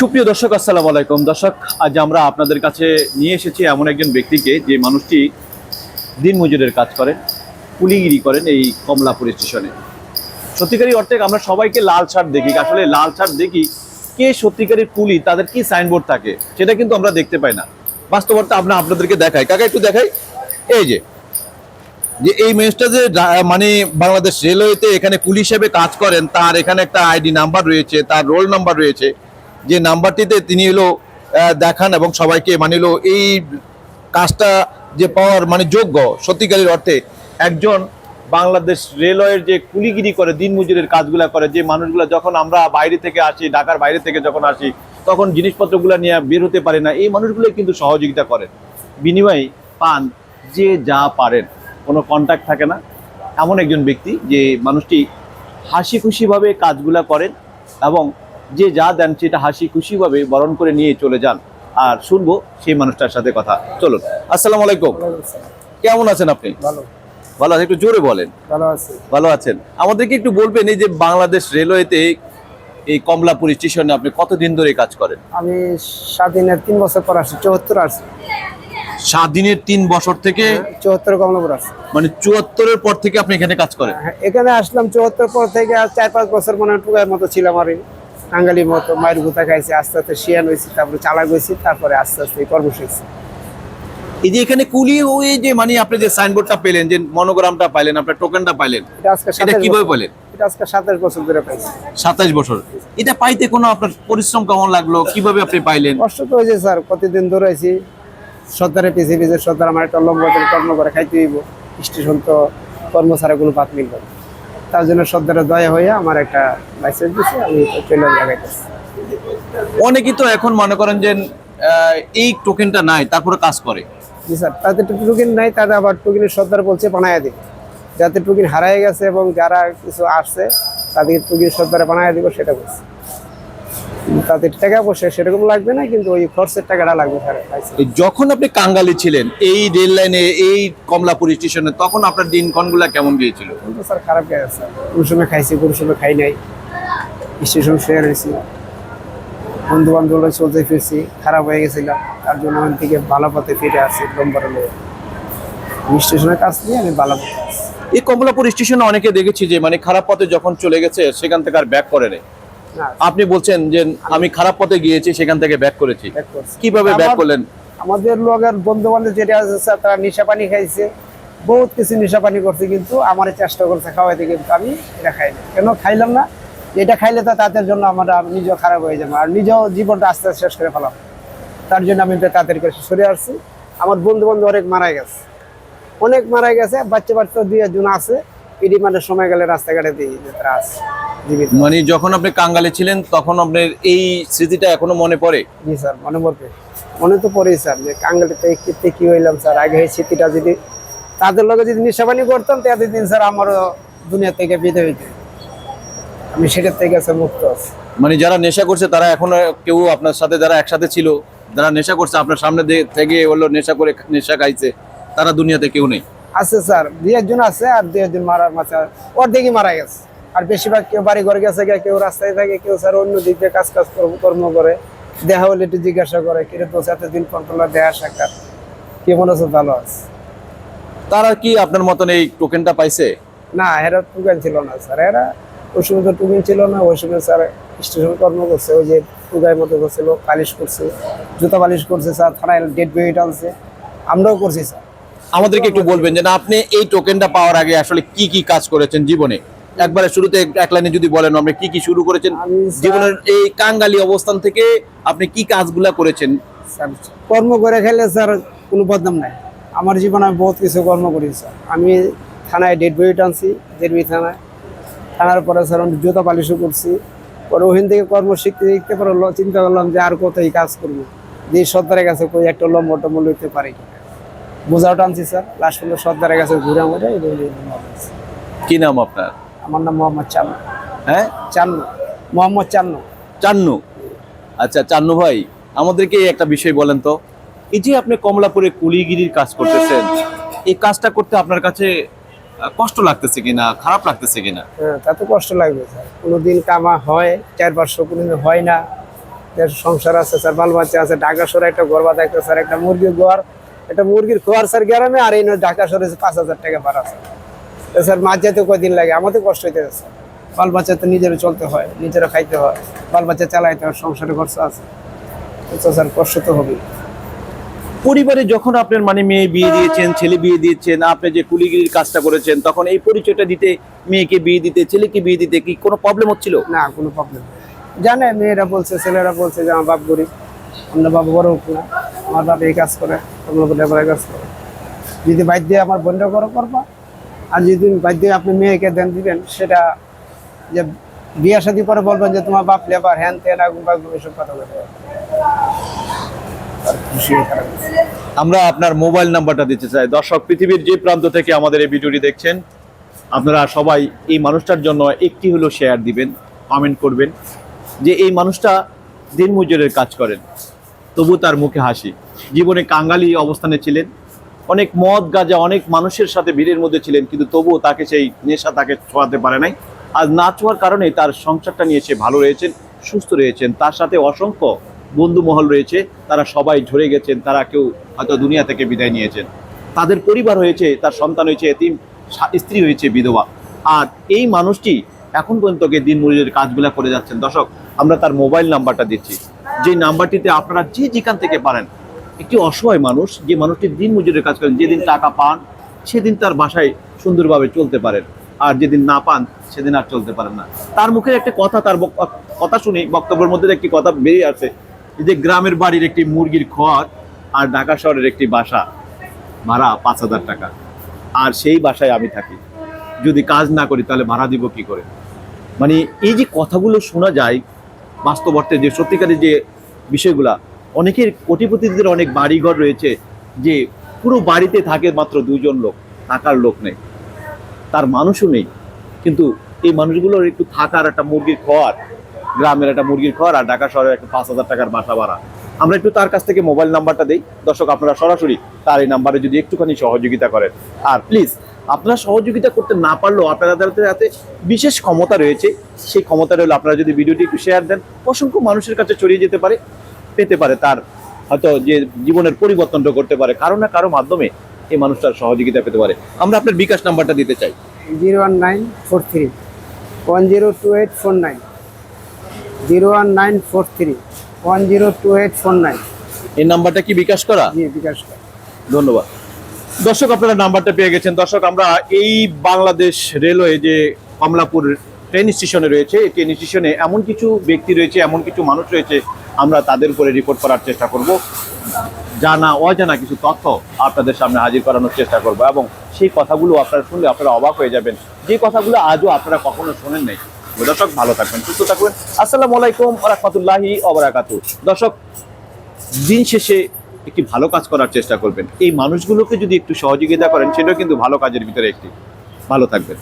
সুপ্রিয় দর্শক, আসসালামু আলাইকুম। দর্শক, আজ আমরা আপনাদের কাছে নিয়ে এসেছি এমন একজন ব্যক্তিকে যে মানুষটি দিনমজুরের কাজ করেন কুলিগিরি করেন এই কমলাপুর স্টেশনে। সত্যিকারী অর্থে আমরা সবাইকে লাল শার্ট দেখি। আসলে লাল শার্ট দেখি কে সত্যিকারের কুলি, তাদের কি সাইনবোর্ড থাকে, সেটা কিন্তু আমরা দেখতে পাই না। বাস্তবতা আমরা আপনাদেরকে দেখাই। কাকা, একটু দেখাই। এই যে যে এই মেসটা যে মানে বাংলাদেশ রেলওয়েতে এখানে পুলিশ হিসেবে কাজ করেন, তার এখানে একটা আইডি নাম্বার রয়েছে, তার রোল নাম্বার রয়েছে। যে নাম্বারটিতে তিনি হলো দেখান এবং সবাইকে মানে হলো এই কাজটা যে পাওয়ার মানে যোগ্য সত্যিকারের অর্থে একজন বাংলাদেশ রেলওয়ের যে কুলিগিরি করে দিনমজুরের কাজগুলো করে, যে মানুষগুলো যখন আমরা বাইরে থেকে আসি, ঢাকার বাইরে থেকে যখন আসি, তখন জিনিসপত্রগুলো নিয়ে বের হতে পারে না। এই মানুষগুলো কিন্তু সহযোগিতা করেন বিনিময়ে পান যে যা পারেন। কোনো কন্ট্যাক্ট থাকে না। এমন একজন ব্যক্তি যে মানুষটি হাসি খুশিভাবে কাজগুলা করেন এবং যে যা দেন সেটা হাসি খুশিভাবে বরণ করে নিয়ে চলে যান। আর শুনব সেই মানুষটার সাথে কথা। চলুন আসসালামু আলাইকুম। কেমন আছেন আপনি? ভালো। ভালো আছেন? একটু জোরে বলেন। ভালো আছে। ভালো আছেন। আমাদেরকে একটু বলবেন এই যে বাংলাদেশ রেলওয়েতে এই কমলাপুর স্টেশনে আপনি কতদিন ধরে কাজ করেন? আমি সাত স্বাধীনের তিন বছর পর আসছি চুয়াত্তর আসছি। সাত দিনের তিন বছর থেকে? চুয়াত্তর কমলাপুর আসছি। মানে চুয়াত্তরের পর থেকে আপনি এখানে কাজ করেন? হ্যাঁ, এখানে আসলাম চুয়াত্তর পর থেকে আর চার পাঁচ বছর মনে হয় টুকার মতো ছিলাম আর টাঙ্গালির মতো মায়ের গুতা খাইছি আস্তে আস্তে শিয়ান হয়েছি তারপরে চালাক হয়েছি তারপরে আস্তে আস্তে কর্ম শিখছি। এই যে এখানে কুলি ওই যে মানে আপনি যে সাইনবোর্ডটা পেলেন যে মনোগ্রামটা পাইলেন আপনার টোকেনটা পাইলেন এটা কীভাবে বছর- পেলেন এটা আজকে সাতাশ বছর ধরে পাইছি। সাতাশ বছর। এটা পাইতে কোনো আপনার পরিশ্রম কেমন লাগল? কীভাবে আপনি পাইলেন? কষ্ট তো হয়েছে স্যার। প্রতিদিন দৌড়াইছি। সর্দারে পিছিয়ে পিছিয়ে সর্দার আমার একটা লম্বা কর্ম করে খাইতে হইব। স্টেশন তো কর্ম ছাড়া কোনো পাত মিলবে। তার জন্য সর্দারা দয়া হয়ে আমার একটা লাইসেন্স দিচ্ছে আমি ট্রেলার লাগাইতেছি। অনেকেই তো এখন মনে করেন যে এই টোকেনটা নাই তারপরে কাজ করে। জি স্যার তাদের টোকেন নাই তাদের আবার টোকেনের সর্দার বলছে বানায় দিবে। যাতে টোকেন হারায় গেছে এবং যারা কিছু আসছে তাদেরকে টোকেন সর্দারে বানায় দিব সেটা বলছে। তাদের টাকা পয়সা সেরকম লাগবে না কিন্তু ওই খরচের টাকাটা লাগবে যখন আপনি কাঙ্গালি ছিলেন এই রেল লাইনে এই কমলাপুর স্টেশনে তখন আপনার দিনক্ষণগুলো কেমন গিয়েছিল? স্যার খারাপ গেছে স্যার কোন সময় খাইছি কোন সময় খাই নাই। স্টেশন শেয়ার হয়েছি। বন্ধু বান্ধবরা চলতে ফিরছি খারাপ হয়ে গেছিলাম। তার জন্য ওখান থেকে ভালো পথে ফিরে আসছি নম্বর স্টেশনের কাজ নিয়ে আমি ভালো এই কমলাপুর স্টেশনে অনেকে দেখেছি যে মানে খারাপ পথে যখন চলে গেছে সেখান থেকে আর ব্যাক করে নেই। আপনি বলছেন যে আমি খারাপ পথে গিয়েছি সেখান থেকে ব্যাক করেছি। কীভাবে ব্যাক করলেন? আমাদের লোকের বন্ধু বান্ধব যেটা আছে তারা নেশা পানি খাইছে। বহুত কিছু নেশা পানি করছে কিন্তু আমার চেষ্টা করছে খাওয়াইতে কিন্তু আমি এটা খাই না কেন খাইলাম না? এটা খাইলে তো তাদের জন্য আমার নিজেও খারাপ হয়ে যাব আর নিজেও জীবনটা আস্তে আস্তে শেষ করে ফেলাম। তার জন্য আমি তাদের কাছে সরে আসছি। আমার বন্ধু বান্ধব অনেক মারা গেছে। অনেক মারা গেছে বাচ্চা বাচ্চা দুই একজন আছে। এটি মানে সময় গেলে রাস্তাঘাটে দিয়ে যে তারা আছে। জীবিত মানে যখন আপনি কাঙ্গালে ছিলেন তখন আপনার এই স্মৃতিটা এখনও মনে পড়ে? জি স্যার মনে পড়বে। মনে তো পড়েই স্যার যে কাঙ্গালিতে ক্ষেত্রে কি হইলাম স্যার? আগে এই স্মৃতিটা যদি তাদের লগে যদি নেশাবানি করতাম তাদের দিন স্যার আমারও দুনিয়া থেকে বিদায় হইতে। আমি সেটার থেকে স্যার মুক্ত আছি। মানে যারা নেশা করছে তারা এখনও কেউ আপনার সাথে যারা একসাথে ছিল যারা নেশা করছে আপনার সামনে থেকে হলো নেশা করে নেশা খাইছে তারা দুনিয়াতে কেউ নেই? আছে স্যার দুই একজন আছে আর দুই একজন মারা মাথা অর্ধেকই মারা গেছে। আর বেশিরভাগ কেউ বাড়ি ঘরে গেছে কেউ রাস্তায় থাকে কেউ স্যার অন্য দিক দিয়ে কাজ কাজ কর্ম- করে। দেখা হলে একটু জিজ্ঞাসা করে কিরে তো এতদিন তোমরা দেখা সাক্ষাৎ কে মনে হচ্ছে ভালো আছে? তারা কি আপনার মতন এই টোকেনটা পাইছে? না এরা টুকেন ছিল না স্যার এরা ওই সময় তো টুকেন ছিল না ওই সময় স্যার স্টেশন কর্ম করছে ওই যে টুকাই মতো করছিল পালিশ করছে জুতা পালিশ করছে স্যার থানায় ডেট বই আনছে আমরাও করছি স্যার। আমাদেরকে একটু বলবেন যে না আপনি এই টোকেনটা পাওয়ার আগে আসলে কি কি কাজ করেছেন জীবনে? একবারে শুরুতে এক- লাইনে যদি বলেন আপনি কি কি শুরু করেছেন? জীবনের এই কাঙ্গালি অবস্থান থেকে আপনি কি কাজগুলা করেছেন? কর্ম করে খেলে স্যার কোনো বদনাম নাই। আমার জীবনে আমি বহুত কিছু কর্ম করি স্যার। আমি থানায় ডেড বই টানছি জেরবি থানায়। থানার পরে স্যার আমি জুতা পালিশও করছি। পরে ওখান থেকে কর্ম শিখতে শিখতে পরে চিন্তা করলাম যে আর কোথায় কাজ করব। যে সর্দারের কাছে কই একটা লম্ব টম্ব লইতে পারি বোঝাও টানছি স্যার। লাস্ট পর্যন্ত সর্দারের কাছে ঘুরে আছে। কি নাম আপনার? আমার নাম মোহাম্মদ চান্ন। হ্যাঁ? চান্ন। মোহাম্মদ চান্ন। চান্নু? আচ্ছা চান্নু ভাই আমাদেরকে একটা বিষয় বলেন তো। এই যে আপনি কমলাপুরে কুলিগিরির কাজ করতেছেন এই কাজটা করতে আপনার কাছে কষ্ট লাগতেছে কিনা খারাপ লাগতেছে কিনা? হ্যাঁ তাতে কষ্ট লাগবে। স্যার কোনোদিন কামা হয় চার পাঁচশো কোনোদিন হয় না। সংসার আছে স্যার বাল বাচ্চা আছে ঢাকা শহরে একটা ঘর বাঁধা একটা স্যার একটা মুরগির ঘর একটা মুরগির খোয়ার স্যার গ্রামে আর এই নয় ঢাকা শহরে পাঁচ হাজার টাকা ভাড়া স্যার তো স্যার মাছ যেতে কয়দিন লাগে? আমাদের কষ্ট হইতে স্যার। বাল বাচ্চা তো নিজেরা চলতে হয় নিজেরা খাইতে হয়। বাল বাচ্চা চালাইতে হয় সংসারে খরচ আছে। তো স্যার কষ্ট তো হবেই। পরিবারে যখন আপনার মানে মেয়ে বিয়ে দিয়েছেন ছেলে বিয়ে দিয়েছেন আপনি যে কুলিগিরির কাজটা করেছেন তখন এই পরিচয়টা দিতে মেয়েকে বিয়ে দিতে ছেলেকে বিয়ে দিতে কি কোনো প্রবলেম হচ্ছিল? না কোনো প্রবলেম জানে মেয়েরা বলছে ছেলেরা বলছে যে আমার বাপ গরিব অন্য বাপ বড় হোক না আমার বাপ এই কাজ করে অন্য লেবার কাজ করে। যদি বাদ দিয়ে আমার বোনটা করো করবা আর যদি বাদ দিয়ে আপনি মেয়েকে দেন দিবেন, সেটা যে বিয়ে শাদী পরে বলবেন যে তোমার বাপ লেবার, হ্যান তেন আগুন বাগুন, এসব কথা বলে। আর খুশি খারাপ আমরা আপনার মোবাইল নাম্বারটা দিতে চাই। দর্শক, পৃথিবীর যে প্রান্ত থেকে আমাদের এই ভিডিওটি দেখছেন, আপনারা সবাই এই মানুষটার জন্য একটি হলো শেয়ার দিবেন কমেন্ট করবেন, যে এই মানুষটা দিনমজুরের কাজ করেন, তবু তার মুখে হাসি। জীবনে কাঙ্গালি অবস্থানে ছিলেন অনেক মদ গাজা, অনেক মানুষের সাথে ভিড়ের মধ্যে ছিলেন, কিন্তু তবুও তাকে সেই নেশা তাকে ছোঁয়াতে পারে নাই। আজ না ছোঁয়ার কারণে তার সংসারটা নিয়ে সে ভালো রয়েছেন, সুস্থ রয়েছেন। তার সাথে অসংখ্য বন্ধু মহল রয়েছে, তারা সবাই ঝরে গেছেন, তারা কেউ হয়তো দুনিয়া থেকে বিদায় নিয়েছেন। তাদের পরিবার হয়েছে, তার সন্তান হয়েছে, এতিম স্ত্রী হয়েছে, বিধবা। আর এই মানুষটি এখন পর্যন্ত দিন মজুরের কাজগুলা করে যাচ্ছেন। দর্শক, আমরা তার মোবাইল নাম্বারটা দিচ্ছি। যে নাম্বারটিতে আপনারা যে যেখান থেকে পারেন একটি অসহায় মানুষ যে মানুষটি দিন মজুরের কাজ করেন, যেদিন টাকা পান, সেদিন তার বাসায় সুন্দরভাবে চলতে পারেন। আর যেদিন না পান, সেদিন আর চলতে পারেন না। তার মুখের একটা কথা, তার কথা শুনি, বক্তব্যের মধ্যে একটি কথা বেরিয়ে আসে যে গ্রামের বাড়ির একটি মুরগির খড় আর ঢাকা শহরের একটি বাসা, ভাড়া পাঁচ হাজার টাকা। আর সেই বাসায় আমি থাকি। যদি কাজ না করি, তাহলে ভাড়া দিব কি করে? মানে এই যে কথাগুলো শোনা যায় বাস্তব অর্থে যে সত্যিকারের যে বিষয়গুলা অনেকের কোটিপতিদের অনেক বাড়িঘর রয়েছে যে পুরো বাড়িতে থাকে মাত্র দুজন লোক, থাকার লোক নেই। তার মানুষও নেই। কিন্তু এই মানুষগুলোর একটু থাকার একটা মুরগির খোয়ার গ্রামের একটা মুরগির খোয়ার আর ঢাকা শহরের একটা পাঁচ হাজার টাকার বাসা ভাড়া। আমরা একটু তার কাছ থেকে মোবাইল নাম্বারটা দেই। দর্শক, আপনারা সরাসরি তার এই নাম্বারে যদি একটুখানি সহযোগিতা করেন। আর প্লিজ, আপনারা সহযোগিতা করতে না পারলেও আপনাদের হাতে বিশেষ ক্ষমতা রয়েছে, সেই ক্ষমতা রইল। আপনারা যদি ভিডিওটি একটু শেয়ার দেন, অসংখ্য মানুষের কাছে ছড়িয়ে যেতে পারে। পেতে পারে তার হয়তো যে জীবনের পরিবর্তনটা করতে পারে কারও না কারও মাধ্যমে এই মানুষটার সহযোগিতা পেতে পারে। আমরা আপনার বিকাশ নাম্বারটা দিতে চাই। Zero one nine four three one zero two eight four nine zero one nine four three one zero two eight four nine. এই নাম্বারটা কি বিকাশ করা? বিকাশ করা। ধন্যবাদ। দর্শক আপনারা নাম্বারটা পেয়ে গেছেন। দর্শক আমরা এই বাংলাদেশ রেলওয়ে যে কমলাপুর ট্রেন স্টেশনে রয়েছে এই ট্রেন স্টেশনে এমন কিছু ব্যক্তি রয়েছে এমন কিছু মানুষ রয়েছে আমরা তাদের উপরে রিপোর্ট করার চেষ্টা করব। জানা, অজানা কিছু তথ্য আপনাদের সামনে হাজির করানোর চেষ্টা করব এবং সেই কথাগুলো আপনারা শুনলে আপনারা অবাক হয়ে যাবেন। যে কথাগুলো আজও আপনারা কখনো শোনেন নাই। দর্শক, ভালো থাকবেন, সুস্থ থাকবেন। আসসালামু আলাইকুম রহমতুল্লাহি অবরাকাতু দর্শক, দিন শেষে একটি ভালো কাজ করার চেষ্টা করবেন। এই মানুষগুলোকে যদি একটু সহযোগিতা করেন, সেটাও কিন্তু ভালো কাজের ভিতরে একটি। ভালো থাকবেন।